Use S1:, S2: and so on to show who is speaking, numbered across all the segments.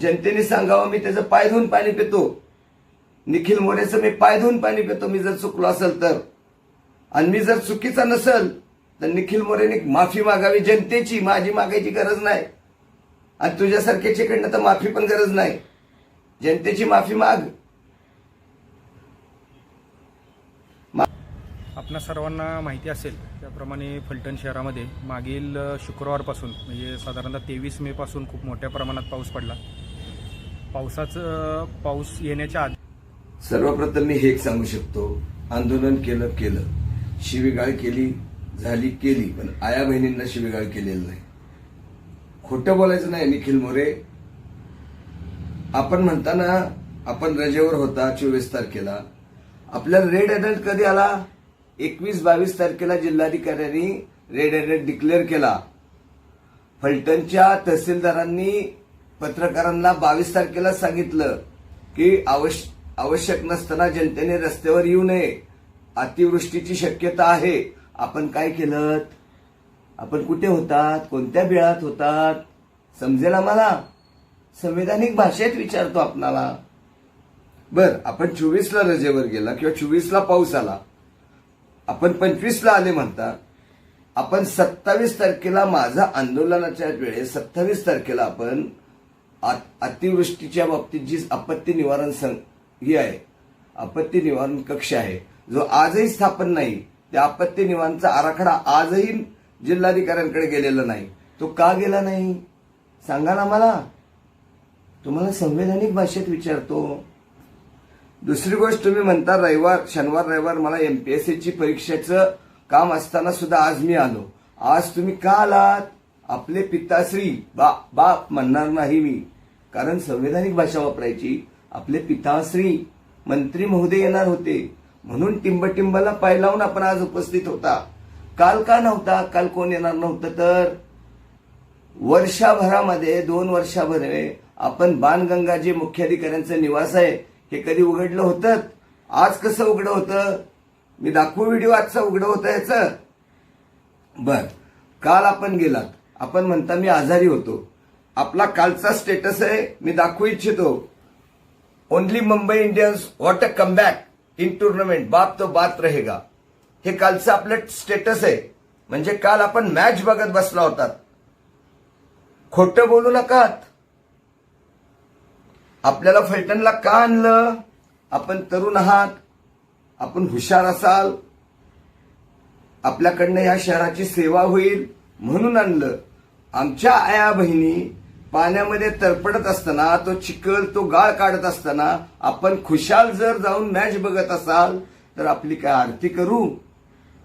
S1: जनतेने सांगावं मी त्याचं पाय धुवून पाणी पितो. निखिल मोरेचं मी पाय धुवून पाणी पितो मी जर चुकलो असेल तर. आणि मी जर चुकीचा नसेल तर निखिल मोरेने माफी मागावी जनतेची माझी मागायची गरज नाही. आणि तुझ्यासारख्याच्याकडनं तर माफी पण गरज नाही. जनतेची माफी माग.
S2: आपणा सर्वांना माहिती असेल त्याप्रमाणे फलटण शहरामध्ये मागील शुक्रवारपासून म्हणजे साधारणतः तेवीस मे पासून खूप मोठ्या प्रमाणात पाऊस पडला. पावसाचं पाऊस येण्याच्या आधी
S1: सर्वप्रथम मी हे एक सांगू शकतो आंदोलन केलं केलं. शिवीगाळ केली झाली केली पण आया बहिणींना शिवीगाळ केलेलं नाही. खोटं बोलायचं नाही निखिल मोरे. आपण म्हणताना आपण रजेवर होता चोवीस तारखेला. आपल्याला रेड अलर्ट कधी आला? एकवीस बावीस तारखेला जिल्हाधिकाऱ्यांनी रेड अलर्ट डिक्लेअर केला. फलटणच्या तहसीलदारांनी पत्रकारांना बावीस तारखेला सांगितलं की आवश्य आवश्यक नसताना जनतेने रस्त्यावर येऊ नये. अतिवृष्टीची शक्यता आहे. आपण काय केलं? आपण कुठे होतात? कोणत्या बिळात होतात? समजेल आम्हाला? संविधानिक भाषेत विचारतो आपणाला. बर आपण चोवीसला रजेवर गेला किंवा चोवीसला पाऊस आला. आपण पंचवीसला आले म्हणता आपण सत्तावीस तारखेला माझा आंदोलनाच्या वेळेस सत्तावीस तारखेला आपण आ- अतिवृष्टीच्या बाबतीत जी आपत्ती निवारण सं ही आहे आपत्ती निवारण कक्ष आहे जो आजही स्थापन नाही त्या आपत्ती निवारणचा आराखडा आजही जिल्हाधिकाऱ्यांकडे गेलेला नाही. तो का गेला नाही? सांगा ना मला. तुम्हाला संवैधानिक भाषेत विचारतो. दुसरी गोष्ट तुम्ही म्हणता रविवार शनिवार रविवार मला एमपीएससीची परीक्षेचं काम असताना सुद्धा आज मी आलो. आज तुम्ही का आलात? आपले पिताश्री बा बाप म्हणणार नाही मी. कारण संवैधानिक भाषा वापरायची. आपले पिताश्री मंत्री महोदय येणार होते. म्हणून टिंबटिंबला पाय लावून आपण आज उपस्थित होता. काल का नव्हता? काल कोण येणार नव्हतं तर? वर्षाभरामध्ये दोन वर्षाभर आपण बाणगंगा जे मुख्याधिकाऱ्यांचं निवास आहे. हे कधी उघडलं होतं? आज कसं उघडं होतं? मी दाखवू व्हिडिओ आजचा उघडं होतं याचं? बर. काल आपण गेलात. आपण म्हणता मी आजारी होतो. आपला कालचा स्टेटस आहे मी दाखवू इच्छितो. Only Mumbai Indians what a comeback in tournament बाप तो बात रहेगा. हे कालचं आपलं स्टेटस आहे. म्हणजे काल आपण मॅच बघत बसला होतात. खोटं बोलू नकात. आपल्याला फलटणला का आणलं? आपण तरुण आहात. आपण हुशार असाल. आपल्याकडनं या शहराची सेवा होईल म्हणून आणलं. आमच्या आया बहिणी पाण्यामध्ये तरपडत असताना तो चिखल तो गाळ काढत असताना आपण खुशाल जर जाऊन मॅच बघत असाल तर आपली काय आरती करू?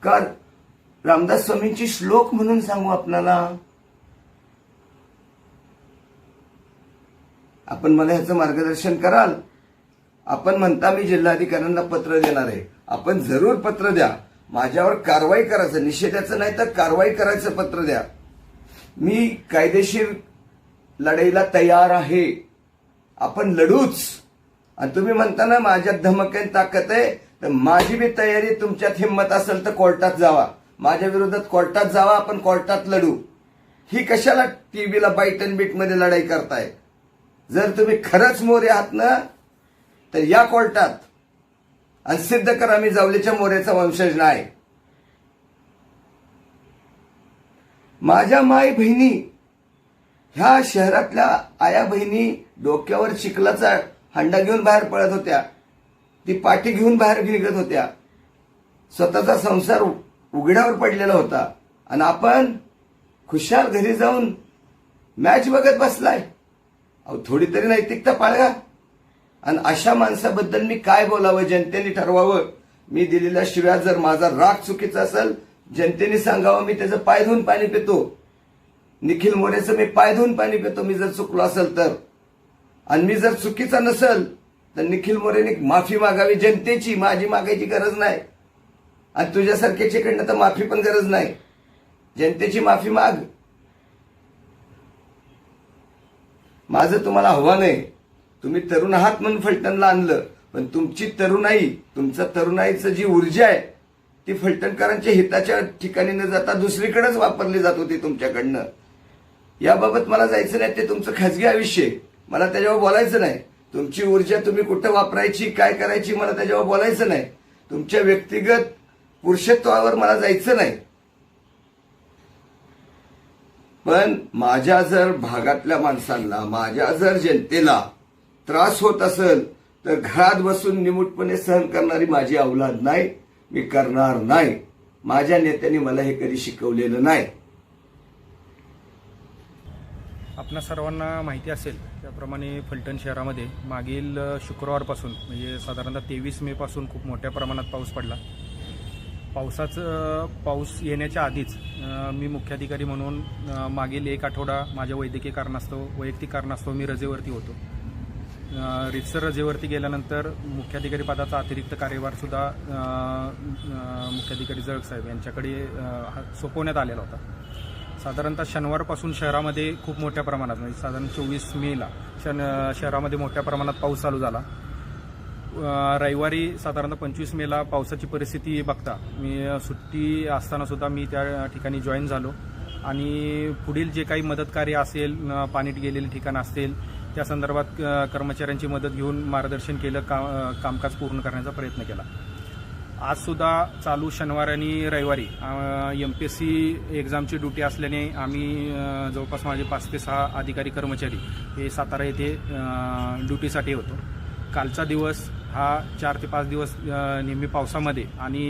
S1: का रामदास स्वामींची श्लोक म्हणून सांगू आपणाला आपण मला ह्याचं मार्गदर्शन कराल. आपण म्हणता मी जिल्हाधिकाऱ्यांना पत्र देणार आहे. आपण जरूर पत्र द्या. माझ्यावर कारवाई करायचं निषेधाचं नाही तर कारवाई करायचं पत्र द्या. मी कायदेशीर लढाईला तयार आहे. आपण लढूच. आणि तुम्ही म्हणता ना माझ्यात धमकेन ताकद आहे तर माझी बी तयारी तुमच्यात हिंमत असेल तर कोर्टात जावा. माझ्या विरोधात कोर्टात जावा आपण कोर्टात लढू. ही कशाला टीव्हीला बाईट अँड बीटमध्ये लढाई करताय? जर तुम्ही खरंच मोरे आहात ना तर या कोर्टात आणि सिद्ध करा मी जावलीच्या मोऱ्याचा वंशज नाही. माझ्या माय बहिणी ह्या शहरातल्या आया बहिणी डोक्यावर चिखलाचा हंडा घेऊन बाहेर पळत होत्या. ती पाठी घेऊन बाहेर निघत होत्या. स्वतःचा संसार उघड्यावर पडलेला होता. आणि आपण खुशाल घरी जाऊन मॅच बघत बसलाय. अहो थोडी तरी नैतिकता पाळगा आणि अशा माणसाबद्दल मी काय बोलावं जनतेने ठरवावं? मी दिलेल्या शिव्या जर माझा राग चुकीचा असेल जनतेने सांगावं मी त्याचं पाय धुवून पाणी पितो. निखिल मोरेचं मी पाय धुवून पाणी पितो मी जर चुकलो असेल तर. आणि मी जर चुकीचा नसेल तर निखिल मोरेने माफी मागावी जनतेची माझी मागायची गरज नाही. आणि तुझ्यासारख्याच्याकडनं तर माफी पण गरज नाही. जनतेची माफी माग. माझं तुम्हाला आव्हान आहे तुम्ही तरुण आहात म्हणून फलटणला आणलं. पण तुमची तरुणाई तुमचं तरुणाईचं जी ऊर्जा आहे ती फलटणकरांच्या हिताच्या ठिकाणी न जाता दुसरीकडेच वापरली जात होती तुमच्याकडनं. याबाबत मला जायचं नाही ते तुमचं खाजगी आयुष्य आहे. मला त्याच्यावर बोलायचं नाही. तुमची ऊर्जा तुम्ही कुठं वापरायची काय करायची मला त्याच्यावर बोलायचं नाही. तुमच्या व्यक्तिगत पुरुषत्वावर मला जायचं नाही. पण माझ्या जर भागातल्या माणसांना माझ्या जर जनतेला त्रास होत असेल तर घरात बसून निमूटपणे सहन करणारी माझी अवलाद नाही मी करणार नाही. माझ्या नेत्यांनी मला हे कधी शिकवलेलं नाही.
S2: आपणा सर्वांना माहिती असेल त्याप्रमाणे फलटण शहरामध्ये मागील शुक्रवारपासून म्हणजे साधारणतः तेवीस मेपासून खूप मोठ्या प्रमाणात पाऊस पडला. पावसाचं पाऊस येण्याच्या आधीच मी मुख्याधिकारी म्हणून मागील एक आठवडा माझ्या वैद्यकीय कारणास्तव वैयक्तिक कारणास्तव मी रजेवरती होतो. रितसर रजेवरती गेल्यानंतर मुख्याधिकारी पदाचा अतिरिक्त कार्यभारसुद्धा मुख्याधिकारी जळक साहेब यांच्याकडे सोपवण्यात आलेला होता. साधारणतः शनिवारपासून शहरामध्ये खूप मोठ्या प्रमाणात म्हणजे साधारण चोवीस मेला शन शहरामध्ये मोठ्या प्रमाणात पाऊस चालू झाला. रविवारी साधारणतः पंचवीस मेला पावसाची परिस्थिती बघता. मी सुट्टी असतानासुद्धा मी त्या ठिकाणी जॉईन झालो. आणि पुढील जे काही मदत कार्य असेल पाणीत गेलेले ठिकाण असतील त्या संदर्भात कर्मचाऱ्यांची मदत घेऊन मार्गदर्शन केलं का कामकाज पूर्ण करण्याचा प्रयत्न केला. आजसुद्धा चालू शनिवार आणि रविवारी एम पी एस सी एक्झामची ड्युटी असल्याने आम्ही जवळपास माझे पाच ते सहा अधिकारी कर्मचारी हे सातारा येथे ड्युटीसाठी होतो. कालचा दिवस हा चार ते पाच दिवस नेहमी पावसामध्ये आणि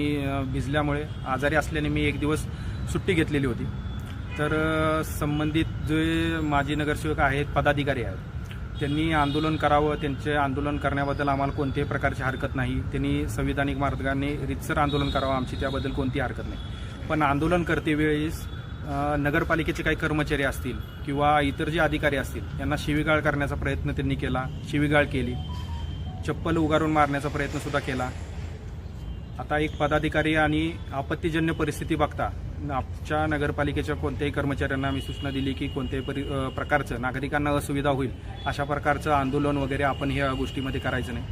S2: भिजल्यामुळे आजारी असल्याने मी एक दिवस सुट्टी घेतलेली होती. तर संबंधित जे माजी नगरसेवक आहेत पदाधिकारी आहेत त्यांनी आंदोलन करावं त्यांचे आंदोलन करण्याबद्दल आम्हाला कोणत्याही प्रकारची हरकत नाही. त्यांनी संविधानिक मार्गाने रितसर आंदोलन करावं आमची त्याबद्दल कोणतीही हरकत नाही. पण आंदोलन करतेवेळेस नगरपालिकेचे काही कर्मचारी असतील किंवा इतर जे अधिकारी असतील यांना शिवीगाळ करण्याचा प्रयत्न त्यांनी केला शिवीगाळ केली. चप्पल उगारून मारण्याचा प्रयत्न सुद्धा केला. आता एक पदाधिकारी आणि आपत्तीजन्य परिस्थिती बघता आमच्या नगरपालिकेच्या कोणत्याही कर्मचाऱ्यांना आम्ही सूचना दिली की कोणत्याही परि प्रकारचं नागरिकांना असुविधा होईल अशा प्रकारचं आंदोलन वगैरे आपण ह्या गोष्टीमध्ये करायचं नाही.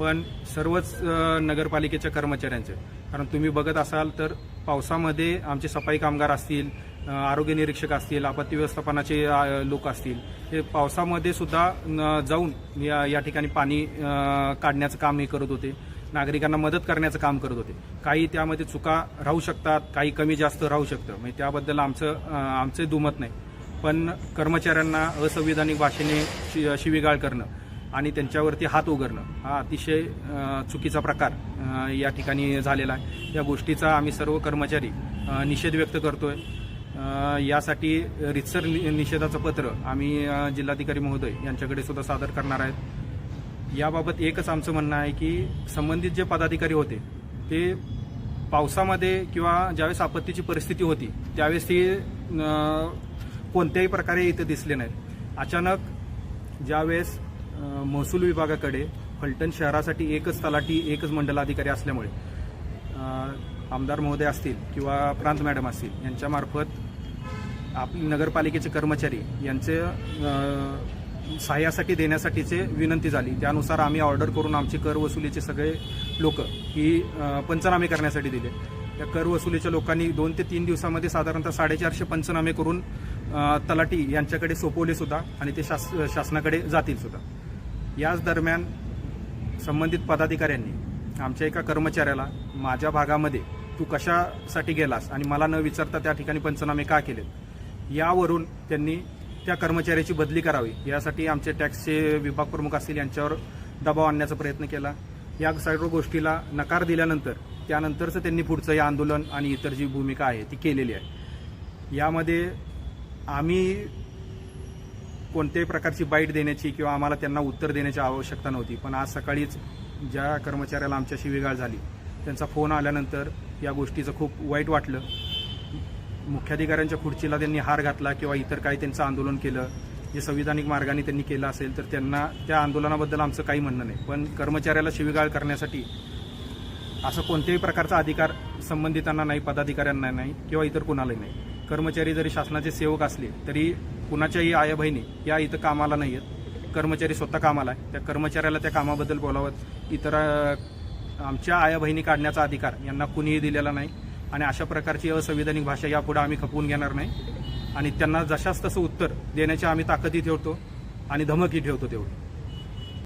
S2: पण सर्वच नगरपालिकेच्या कर्मचाऱ्यांचे. कारण तुम्ही बघत असाल तर पावसामध्ये आमचे सफाई कामगार असतील आरोग्य निरीक्षक असतील आपत्ती व्यवस्थापनाचे लोक असतील. हे पावसामध्ये सुद्धा जाऊन या या ठिकाणी पाणी काढण्याचं काम हे करत होते. नागरिकांना मदत करण्याचं काम करत होते. काही त्यामध्ये चुका राहू शकतात काही कमी जास्त राहू शकतं. म्हणजे त्याबद्दल आमचं आमचं आमचे दुमत नाही. पण कर्मचाऱ्यांना असंविधानिक भाषेने शि शिवीगाळ करणं आणि त्यांच्यावरती हात उघडणं हा अतिशय चुकीचा प्रकार या ठिकाणी झालेला आहे. या गोष्टीचा आम्ही सर्व कर्मचारी निषेध व्यक्त करतोय. यासाठी रितसर नि- निषेधाचं पत्र आम्ही जिल्हाधिकारी महोदय यांच्याकडे सुद्धा सादर करणार आहेत. याबाबत एकच आमचं म्हणणं आहे की संबंधित जे पदाधिकारी होते ते पावसामध्ये किंवा ज्यावेळेस आपत्तीची परिस्थिती होती त्यावेळेस ती कोणत्याही प्रकारे इथं दिसले नाहीत. अचानक ज्यावेळेस महसूल विभागाकडे फलटण शहरासाठी एकच तलाठी एकच मंडलाधिकारी असल्यामुळे आमदार महोदय असतील किंवा प्रांत मॅडम असतील यांच्यामार्फत आपली नगरपालिकेचे कर्मचारी यांचे सहाय्यासाठी देण्यासाठीचे विनंती झाली. त्यानुसार आम्ही ऑर्डर करून आमचे कर वसुलीचे सगळे लोक ही पंचनामे करण्यासाठी दिले. त्या कर वसुलीच्या लोकांनी दोन ते तीन दिवसामध्ये साधारणतः साडेचारशे पंचनामे करून तलाटी यांच्याकडे सोपवले सुद्धा आणि ते शास शासनाकडे जातील सुद्धा. याच दरम्यान संबंधित पदाधिकाऱ्यांनी आमच्या एका कर्मचाऱ्याला माझ्या भागामध्ये तू कशासाठी गेलास आणि मला न विचारता त्या ठिकाणी पंचनामे का केलेत? यावरून त्यांनी त्या कर्मचाऱ्याची बदली करावी. यासाठी आमचे टॅक्सचे विभाग प्रमुख असतील यांच्यावर दबाव आणण्याचा प्रयत्न केला. या सर्व गोष्टीला नकार दिल्यानंतर त्यानंतरचं त्यांनी पुढचं हे आंदोलन आणि इतर जी भूमिका आहे ती केलेली आहे. यामध्ये आम्ही कोणत्याही प्रकारची बाईट देण्याची किंवा आम्हाला त्यांना उत्तर देण्याची आवश्यकता नव्हती. पण आज सकाळीच ज्या कर्मचाऱ्याला आमच्या शिवीगाळ झाली त्यांचा फोन आल्यानंतर या गोष्टीचं खूप वाईट वाटलं. मुख्याधिकाऱ्यांच्या खुर्चीला त्यांनी हार घातला किंवा इतर काही त्यांचं आंदोलन केलं. जे संविधानिक मार्गाने त्यांनी केलं असेल तर त्यांना त्या आंदोलनाबद्दल आमचं काही म्हणणं नाही. पण कर्मचाऱ्याला शिवीगाळ करण्यासाठी असं कोणत्याही प्रकारचा अधिकार संबंधितांना नाही पदाधिकाऱ्यांना नाही किंवा इतर कोणालाही नाही. कर्मचारी जरी शासनाचे सेवक असले तरी कुणाच्याही आया बहिणी या इथं कामाला नाही आहेत. कर्मचारी स्वतः कामाला आहे. त्या कर्मचाऱ्याला त्या कामाबद्दल बोलावत इतर आमच्या आया बहिणी काढण्याचा अधिकार यांना कुणीही दिलेला नाही. आणि अशा प्रकारची असंविधानिक भाषा यापुढे आम्ही खपवून घेणार नाही. आणि त्यांना जशास तसं उत्तर देण्याची आम्ही ताकदही ठेवतो आणि धमकही ठेवतो तेवढी.